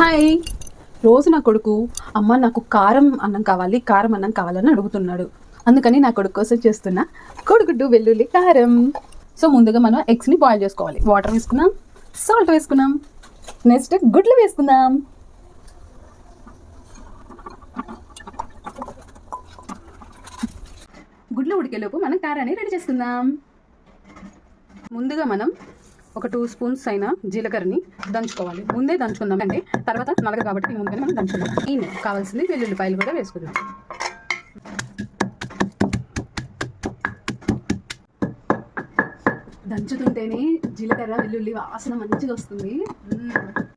Hi. రోజు నా కొడుకు అమ్మ నాకు కారం అన్నం కావాలి కారం అన్నం కావాలని అడుగుతున్నాడు. అందుకని నా కొడుకు కోసం చేస్తున్నా కొడుకుడు వెల్లుల్లి కారం. సో ముందుగా మనం ఎగ్స్ని బాయిల్ చేసుకోవాలి. వాటర్ వేసుకున్నాం సాల్ట్ వేసుకున్నాం నెక్స్ట్ గుడ్లు వేసుకుందాం. గుడ్లు ఉడికేలోపు మనం కారాన్ని రెడీ చేసుకుందాం. ముందుగా మనం ఒక టూ స్పూన్స్ అయిన జీలకర్రని దంచుకోవాలి. ముందే దంచుకుందాం. అంటే తర్వాత నలగదు కాబట్టి ముందుగానే మనం దంచుకుందాం. ఈయన కావాల్సింది వెల్లుల్లిపాయలు కూడా వేసుకుందాం. దంచుతుంటేనే జీలకర్ర వెల్లుల్లి వాసన మంచిగా వస్తుంది.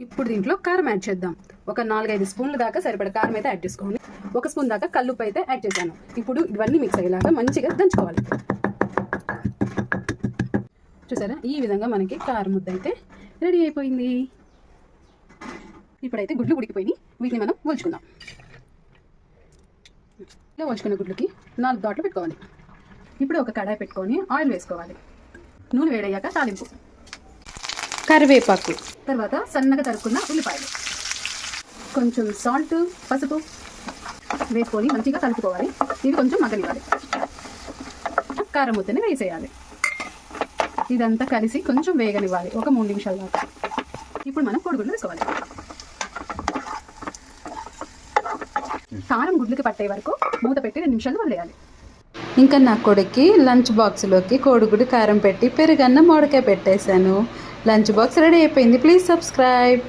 ఇప్పుడు దీంట్లో కారం యాడ్ చేద్దాం. ఒక నాలుగైదు స్పూన్ల దాకా సరిపడ కారం అయితే యాడ్ చేసుకోండి. ఒక స్పూన్ దాకా కల్లుప్పు అయితే యాడ్ చేశాను. ఇప్పుడు ఇవన్నీ మిక్స్ అయ్యేలాగా మంచిగా దంచుకోవాలి. చూసారా? ఈ విధంగా మనకి కారం ముద్ద అయితే రెడీ అయిపోయింది. ఇప్పుడైతే గుడ్లు ఉడికిపోయి వీటిని మనం ఒలుచుకుందాం. ఇలా ఒలుచుకున్న గుడ్లకి నాలుగు దాట్లు పెట్టుకోవాలి. ఇప్పుడు ఒక కడాయి పెట్టుకొని ఆయిల్ వేసుకోవాలి. నూనె వేడయ్యాక తాలింపు. కరివేపాకు. తర్వాత సన్నగా తరుక్కున్న ఉల్లిపాయలు. కొంచెం సాల్ట్ పసుపు వేసుకొని మంచిగా కలుపుకోవాలి. ఇవి కొంచెం మగ్గనివ్వాలి. కారం ముద్దని వేసేయాలి. ఇదంతా కలిసి కొంచెం వేగనివ్వాలి. ఒక మూడు నిమిషాల దాకా. ఇప్పుడు మనం కోడిగుడ్లు వేసుకోవాలి. కారం గుడ్లకి పట్టే వరకు మూత పెట్టి రెండు నిమిషాలు వదిలేయాలి. ఇంకా నా కొడుక్కి లంచ్ బాక్స్లోకి కోడిగుడ్డు కారం పెట్టి పెరుగన్న మోడకాయ పెట్టేశాను. లంచ్ బాక్స్ రెడీ అయిపోయింది. Please subscribe.